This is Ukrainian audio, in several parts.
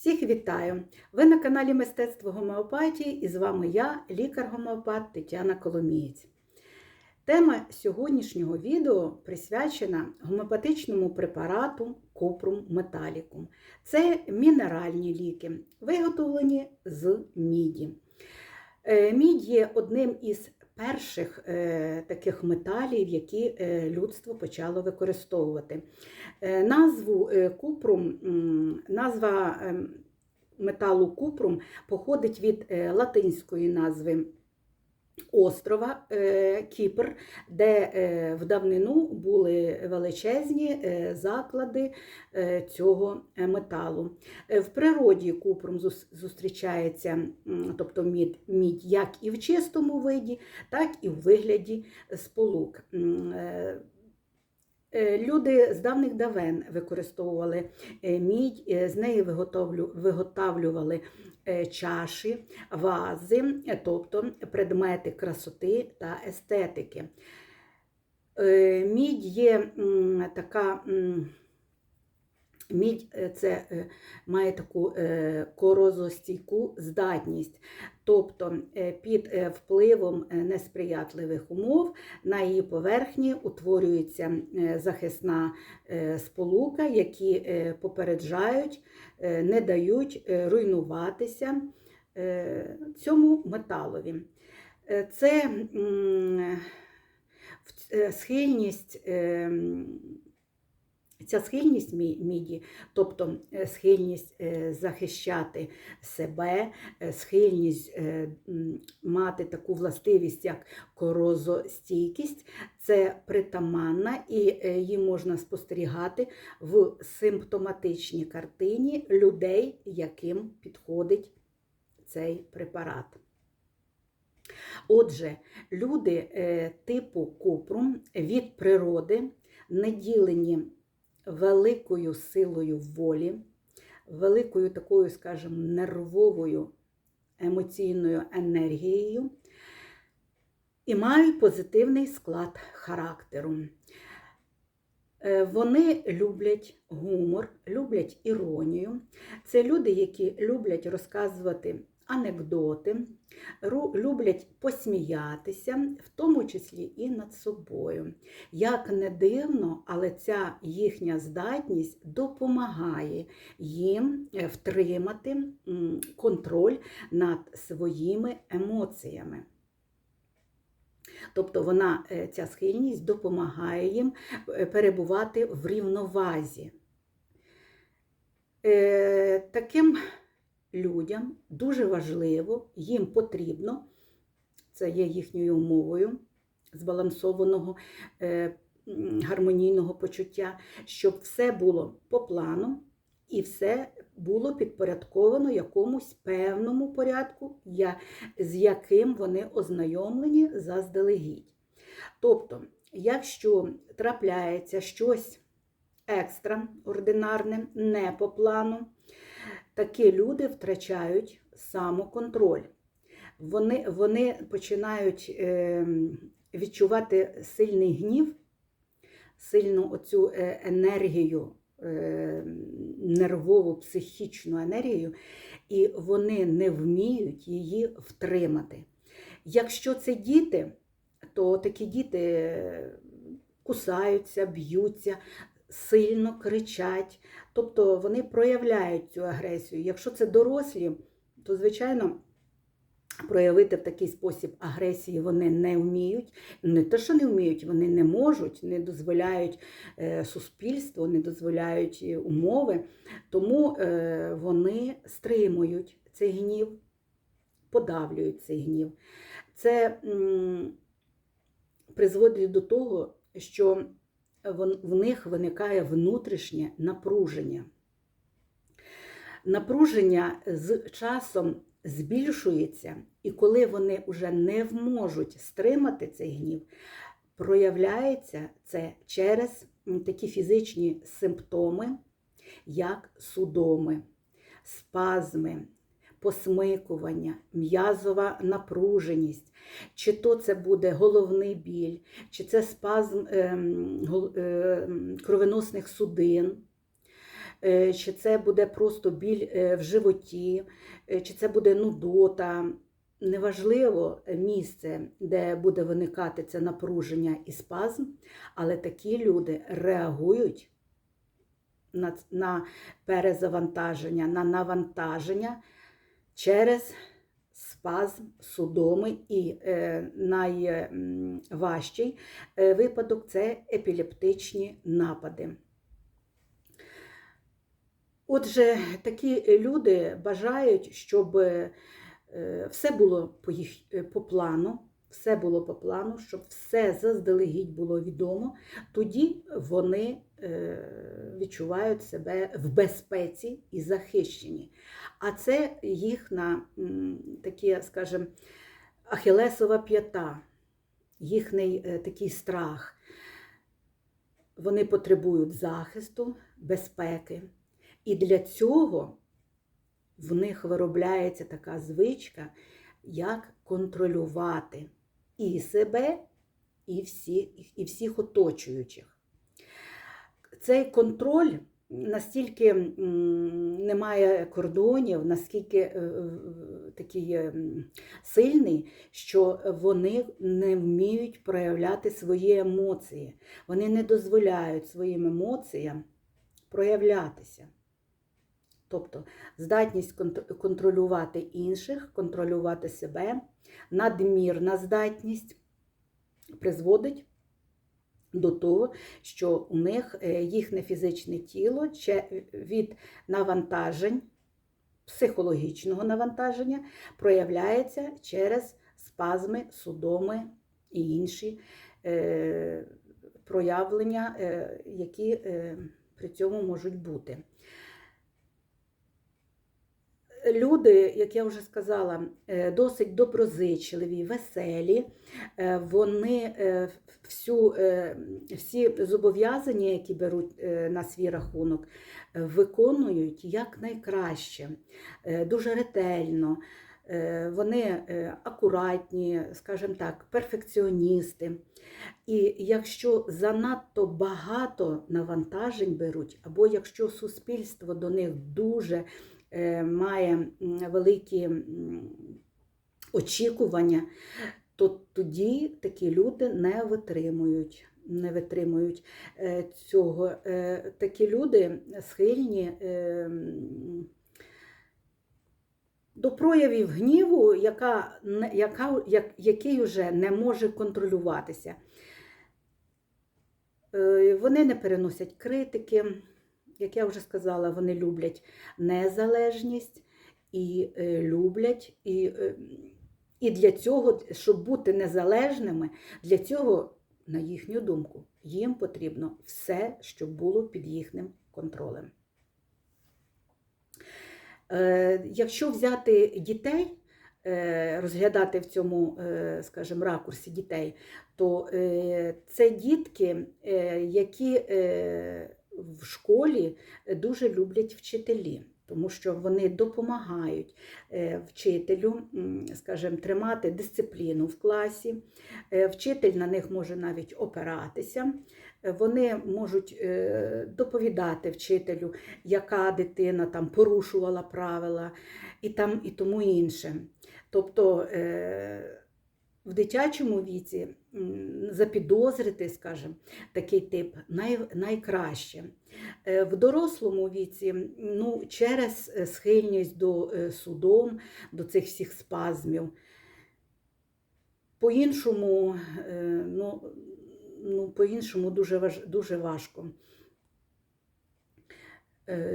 Всіх вітаю! Ви на каналі Мистецтво гомеопатії і з вами я, лікар-гомеопат Тетяна Коломієць. Тема сьогоднішнього відео присвячена гомеопатичному препарату Купрум Металікум. Це мінеральні ліки, виготовлені з міді. Е, Мідь є одним із перших е, таких металів, які е, людство почало використовувати. Е, Назву е, купрум, назва ем, металу купрум походить від е, латинської назви острова е, Кіпр, де е, в давнину були величезні е, заклади цього металу. В природі купром зустрічається, тобто мідь, мідь як і в чистому виді, так і в вигляді сполук. Е, Люди з давних давен використовували е, мідь, е, з неї виготовлювали чаші, вази, тобто предмети красоти та естетики. Мідь є така. Мідь е, це е, має таку е, корозостійку здатність, тобто під впливом несприятливих умов на її поверхні утворюється захисна сполука, які попереджають, не дають руйнуватися цьому металові. Це схильність. Ця схильність мі- міді, тобто е, схильність е, захищати себе, е, схильність мати таку властивість, як корозостійкість, це притаманна і її можна спостерігати в симптоматичній картині людей, яким підходить цей препарат. Отже, люди типу купрум від природи наділені великою силою волі, великою такою, скажімо, нервовою емоційною енергією і мають позитивний склад характеру. Е, Вони люблять гумор, люблять іронію. Це люди, які люблять розказувати анекдоти, люблять посміятися, в тому числі і над собою. Як не дивно, але ця їхня здатність допомагає їм е, втримати контроль над своїми емоціями. Тобто вона, е, ця схильність допомагає їм е, перебувати в рівновазі. Таким людям дуже важливо, їм потрібно, це є їхньою умовою збалансованого е, гармонійного почуття, щоб все було по плану і все було підпорядковано якомусь певному порядку, з яким вони ознайомлені заздалегідь. Тобто, якщо трапляється щось екстраординарне, не по плану, такі люди втрачають самоконтроль. Вони, вони починають е, відчувати сильний гнів, сильну оцю е, енергію, е, нервову, психічну енергію, і вони не вміють її втримати. Якщо це діти, то такі діти е, кусаються, б'ються, сильно кричать, тобто вони проявляють цю агресію. Якщо це дорослі, то, звичайно, проявити в такий спосіб агресії вони не вміють. Не те, що не вміють, вони не можуть, не дозволяють е, суспільство, не дозволяють е, умови. Тому е, вони стримують цей гнів, подавлюють цей гнів. Це призводить до того, що в них виникає внутрішнє напруження. Напруження з часом збільшується, і коли вони вже не зможуть стримати цей гнів, проявляється це через такі фізичні симптоми, як судоми, спазми, посмикування, м'язова напруженість, чи то це буде головний біль, чи це спазм ем, ем, кровеносних судин. е, чи це буде просто біль е, в животі, е, чи це буде нудота. Неважливо місце, де буде виникати це напруження і спазм, але такі люди реагують на, на перезавантаження, на навантаження через спазм судоми, і е, найважчий е, випадок це епілептичні напади. Отже, такі люди бажають, щоб е, все було по, їх, по плану, все було по плану, щоб все заздалегідь було відомо, тоді вони відчувають себе в безпеці і захищені. А це їхня такі, скажімо, ахілесова п'ята, їхній е, такий страх. Вони потребують захисту, безпеки. І для цього в них виробляється така звичка, як контролювати і себе, і, всі, і всіх оточуючих. Цей контроль настільки немає кордонів, наскільки е, такий е, сильний, що вони не вміють проявляти свої емоції. Вони не дозволяють своїм емоціям проявлятися. Тобто здатність контролювати інших, контролювати себе, надмірна здатність призводить до того, що у них е, їхнє фізичне тіло від навантажень, психологічного навантаження проявляється через спазми, судоми і інші е, проявлення, е, які при цьому можуть бути люди, як я вже сказала, е, досить доброзичливі, веселі, е, вони е, всю, всі зобов'язання, які беруть на свій рахунок, виконують якнайкраще, дуже ретельно. Вони акуратні, скажімо так, перфекціоністи. І якщо занадто багато навантажень беруть, або якщо суспільство до них дуже має великі очікування, то тоді такі люди не витримують. Не витримують е, цього. Е, такі люди схильні до проявів гніву, яка, яка, який вже не може контролюватися. Вони не переносять критики як я вже сказала, вони люблять незалежність і е, люблять. І, е, і для цього, щоб бути незалежними, для цього, на їхню думку, їм потрібно все, щоб було під їхнім контролем. Е, якщо взяти дітей, розглядати в цьому, скажімо, ракурсі дітей, то це дітки, які в школі дуже люблять вчителі, тому що вони допомагають е, вчителю, скажімо, тримати дисципліну в класі. Е, вчитель на них може навіть опиратися. Вони можуть е, доповідати вчителю, яка дитина там порушувала правила і там і тому інше. Тобто в дитячому віці запідозрити, скажімо, такий тип най, найкраще. Е, в дорослому віці ну, через е, схильність до е, судом, до цих всіх спазмів. По-іншому, ну, ну, по-іншому дуже дуже важко.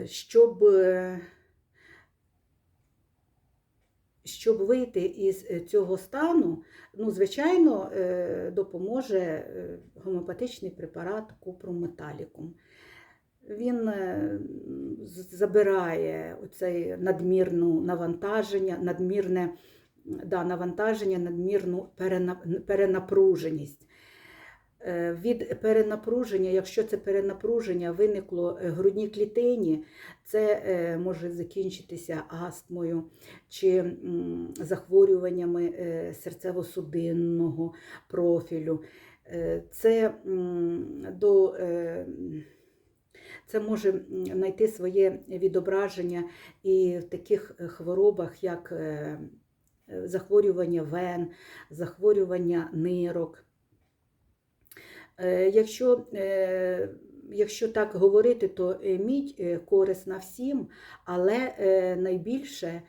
Щоб щоб вийти із е, цього стану, ну, звичайно, е, допоможе е, гомеопатичний препарат купрометалікум. Він забирає оце надмірну навантаження, надмірне да, навантаження, надмірну перенапруженість. Е, від перенапруження, якщо це перенапруження виникло е, грудній клітині, це е, може закінчитися астмою чи захворюваннями серцево-судинного профілю. Це до Це може знайти своє відображення і в таких хворобах, як захворювання вен, захворювання нирок. Е, Якщо, е, якщо так говорити, то е, мідь корисна всім, але найбільше,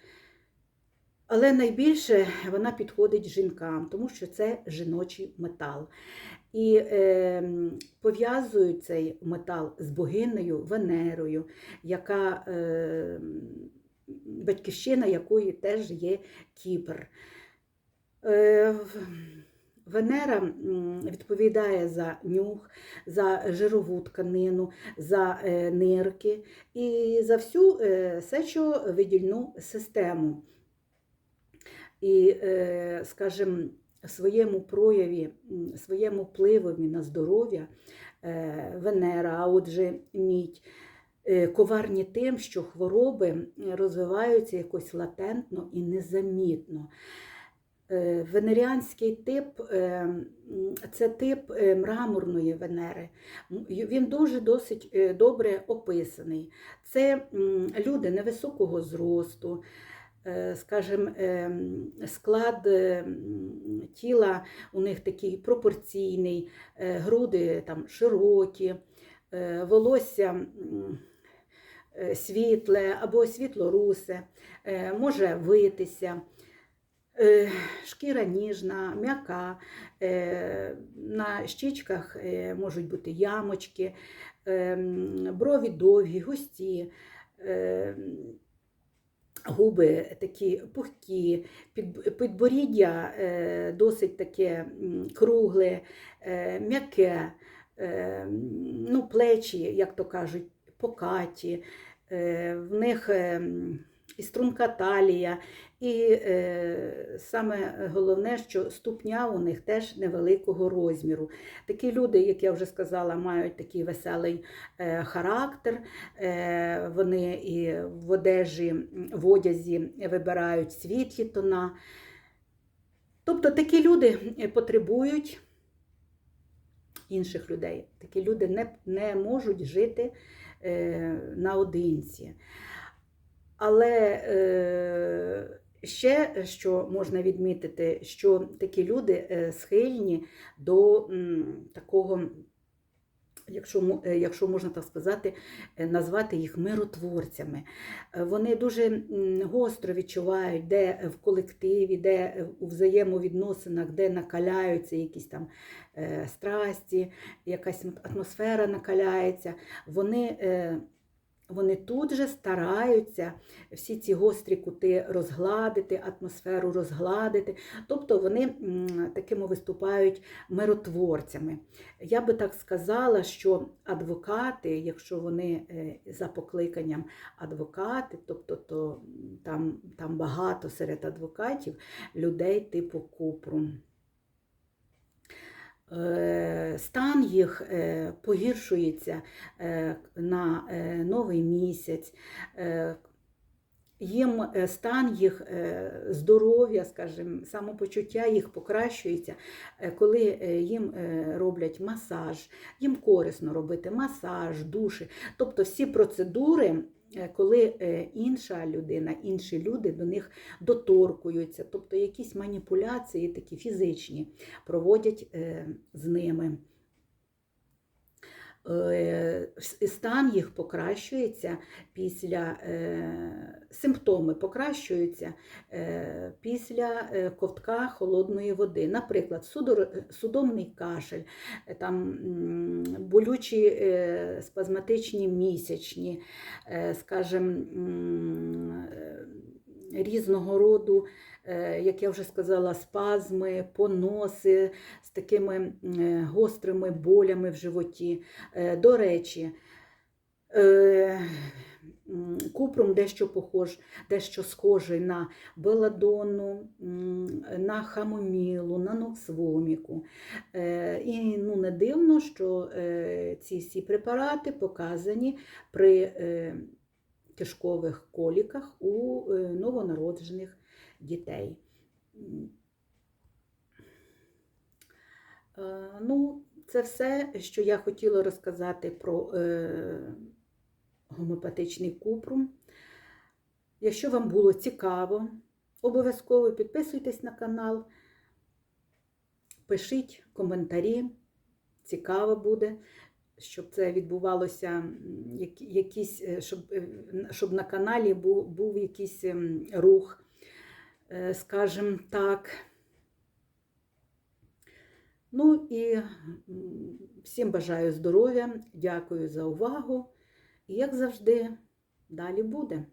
але найбільше вона підходить жінкам, тому що це жіночий метал. І е, пов'язують цей метал з богинею Венерою, яка е, батьківщина якої теж є Кіпр. Е, Венера відповідає за нюх, за жирову тканину, за е, нирки і за всю е, сечовидільну систему. І, е, скажімо, в своєму прояві, своєму впливові на здоров'я Венера, а отже мідь, коварні тим, що хвороби розвиваються якось латентно і незамітно. Е, Венеріанський тип е, це тип е, мраморної Венери. Він дуже досить добре описаний. Це люди невисокого зросту, скажімо, склад тіла у них такий пропорційний, груди там широкі, волосся. Світле або світло-русе, може витися, Шкіра ніжна, м'яка, е, на щічках е, можуть бути ямочки, е, брові довгі, густі, е, губи такі пухкі, підборіддя е, досить таке кругле, е, м'яке, е, ну, плечі, як то кажуть, покаті, е, в них е, м, і струнка талія, і е, саме головне, що ступня у них теж невеликого розміру. Такі люди, як я вже сказала, мають такий веселий е, характер. Е, вони і в одежі, в одязі вибирають світлі тона. Тобто такі люди потребують інших людей. Такі люди не, не можуть жити е, наодинці. Але е, ще що можна відмітити, що такі люди е, схильні до такого, якщо, е, якщо можна так сказати, назвати їх миротворцями. Вони дуже гостро відчувають, де в колективі, де у взаємовідносинах, де накаляються якісь там страсті, якась атмосфера накаляється. Вони вони тут же стараються всі ці гострі кути розгладити, атмосферу розгладити. Тобто вони такими виступають миротворцями. Я би так сказала, що адвокати, якщо вони е, за покликанням адвокати, тобто то там, там багато серед адвокатів людей типу Купру. Е, Стан їх е, погіршується е, на новий місяць. Їм стан їх здоров'я, скажімо, самопочуття їх покращується, коли їм роблять масаж, їм корисно робити масаж, душі. Тобто всі процедури, коли е, інша людина, інші люди до них доторкуються, тобто якісь маніпуляції такі фізичні проводять е, з ними. Е, Стан їх покращується після е, симптоми покращуються е, після ковтка холодної води. Наприклад, судомний кашель, там болючі спазматичні місячні, скажімо, різного роду, е, як я вже сказала, спазми, поноси з такими е, гострими болями в животі. Е, До речі, м, купром дещо похож, дещо схожий на беладонну, на хамомілу, на ноксвоміку. І ну, не дивно, що ці всі препарати показані при кишкових коліках у е, новонароджених дітей. Е, Ну, це все, що я хотіла розказати про е, гомеопатичний купрум. Якщо вам було цікаво, обов'язково підписуйтесь на канал, пишіть коментарі, цікаво буде, щоб це відбувалося, якісь, е, щоб, е, щоб на каналі був, був якийсь ем, рух, е, скажімо так. Ну і всім бажаю здоров'я, дякую за увагу. І як завжди, далі буде.